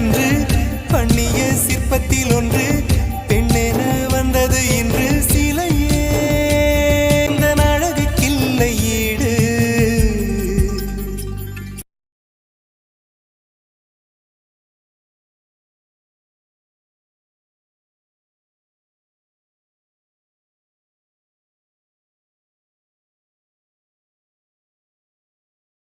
அன்று பண்ணிய சிற்பத்தில் ஒன்று பெண்ணென வந்தது இன்று.